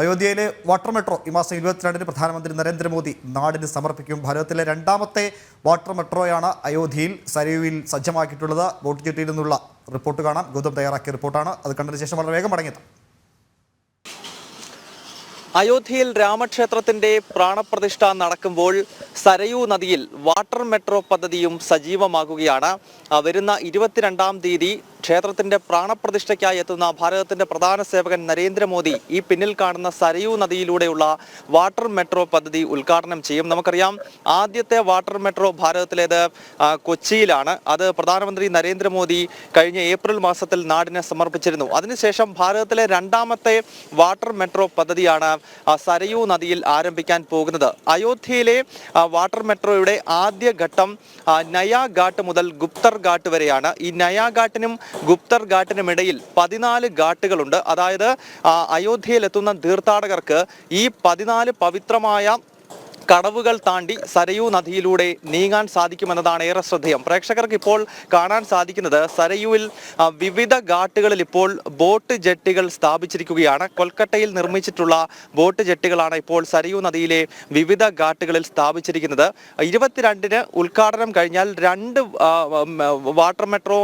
അയോധ്യയിലെ water metro ഈ മാസം ഇരുപത്തിരണ്ടിന് പ്രധാനമന്ത്രി നരേന്ദ്രമോദി നാടിന് സമർപ്പിക്കും. ഭാരതത്തിലെ രണ്ടാമത്തെ വാട്ടർ മെട്രോയാണ് അയോധ്യയിൽ സരയുവിൽ സജ്ജമാക്കിയിട്ടുള്ളത്. വോട്ട് ജെട്ടിയിൽ നിന്നുള്ള റിപ്പോർട്ട് കാണാം. ഗൗതം തയ്യാറാക്കിയ റിപ്പോർട്ടാണ്. അത് കണ്ടതിന് ശേഷം വളരെ വേഗം മടങ്ങിയെത്താം. അയോധ്യയിൽ രാമക്ഷേത്രത്തിന്റെ പ്രാണപ്രതിഷ്ഠ നടക്കുമ്പോൾ സരയൂ നദിയിൽ വാട്ടർ മെട്രോ പദ്ധതിയും സജീവമാകുകയാണ്. വരുന്ന ഇരുപത്തിരണ്ടാം തീയതി ക്ഷേത്രത്തിന്റെ പ്രാണപ്രതിഷ്ഠയ്ക്കായി എത്തുന്ന ഭാരതത്തിന്റെ പ്രധാന സേവകൻ നരേന്ദ്രമോദി ഈ പിന്നിൽ കാണുന്ന സരയൂ നദിയിലൂടെയുള്ള വാട്ടർ മെട്രോ പദ്ധതി ഉദ്ഘാടനം ചെയ്യും. നമുക്കറിയാം ആദ്യത്തെ വാട്ടർ മെട്രോ ഭാരതത്തിലേത് കൊച്ചിയിലാണ്. അത് പ്രധാനമന്ത്രി നരേന്ദ്രമോദി കഴിഞ്ഞ ഏപ്രിൽ മാസത്തിൽ നാടിന് സമർപ്പിച്ചിരുന്നു. അതിനുശേഷം ഭാരതത്തിലെ രണ്ടാമത്തെ വാട്ടർ മെട്രോ പദ്ധതിയാണ് സരയൂ നദിയിൽ ആരംഭിക്കാൻ പോകുന്നത്. അയോധ്യയിലെ വാട്ടർ മെട്രോയുടെ ആദ്യ ഘട്ടം നയാ ഘാട്ട് മുതൽ ഗുപ്തർ ഘാട്ട് വരെയാണ്. ഈ നയാ ഘാട്ടിനും ഗുപ്തർ ഘാട്ടിനുമിടയിൽ പതിനാല് ഘാട്ടുകളുണ്ട്. അതായത് അയോധ്യയിലെത്തുന്ന തീർത്ഥാടകർക്ക് ഈ പതിനാല് പവിത്രമായ കടവുകൾ താണ്ടി സരയൂ നദിയിലൂടെ നീങ്ങാൻ സാധിക്കുമെന്നതാണ് ഏറെ ശ്രദ്ധേയം. പ്രേക്ഷകർക്ക് ഇപ്പോൾ കാണാൻ സാധിക്കുന്നത് സരയുവിൽ വിവിധ ഘാട്ടുകളിൽ ഇപ്പോൾ ബോട്ട് ജെട്ടികൾ സ്ഥാപിച്ചിരിക്കുകയാണ്. കൊൽക്കത്തയിൽ നിർമ്മിച്ചിട്ടുള്ള ബോട്ട് ജെട്ടികളാണ് ഇപ്പോൾ സരയൂ നദിയിലെ വിവിധ ഘാട്ടുകളിൽ സ്ഥാപിച്ചിരിക്കുന്നത്. ഇരുപത്തിരണ്ടിന് ഉദ്ഘാടനം കഴിഞ്ഞാൽ രണ്ട് വാട്ടർ മെട്രോ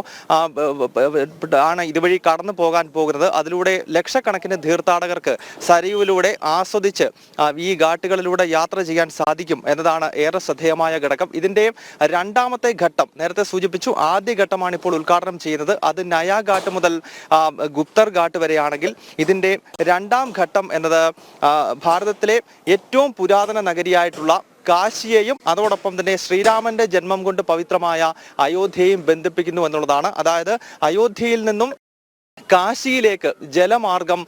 ആണ് ഇതുവഴി കടന്നു പോകാൻ പോകുന്നത്. അതിലൂടെ ലക്ഷക്കണക്കിന് തീർത്ഥാടകർക്ക് സരയുവിലൂടെ ആസ്വദിച്ച് ഈ ഘാട്ടുകളിലൂടെ യാത്ര ചെയ്യാൻ സാധിക്കും എന്നതാണ് ഏറെ ശ്രദ്ധേയമായ ഘടകം. ഇതിന്റെയും രണ്ടാമത്തെ ഘട്ടം നേരത്തെ സൂചിപ്പിച്ചു ആദ്യ ഘട്ടമാണ് ഇപ്പോൾ ഉദ്ഘാടനം ചെയ്യുന്നത്. അത് നയാ ഘാട്ട് മുതൽ ഗുപ്തർ ഘാട്ട് വരെയാണെങ്കിൽ ഇതിന്റെ രണ്ടാം ഘട്ടം എന്നത് ഭാരതത്തിലെ ഏറ്റവും പുരാതന നഗരിയായിട്ടുള്ള കാശിയെയും അതോടൊപ്പം തന്നെ ശ്രീരാമന്റെ ജന്മം കൊണ്ട് പവിത്രമായ അയോധ്യയും ബന്ധിപ്പിക്കുന്നു എന്നുള്ളതാണ്. അതായത് അയോധ്യയിൽ നിന്നും കാശിയിലേക്ക് ജലമാർഗം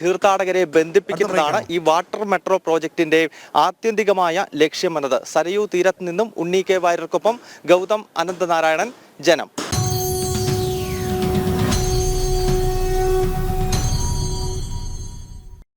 തീർത്ഥാടകരെ ബന്ധിപ്പിക്കുന്നതാണ് ഈ വാട്ടർ മെട്രോ പ്രോജക്റ്റിന്റെ ആത്യന്തികമായ ലക്ഷ്യമെന്നത്. സരയൂ തീരത്ത് നിന്നും ഉണ്ണി കെ വാര്യർക്കൊപ്പം ഗൗതം അനന്തനാരായണൻ ജനം.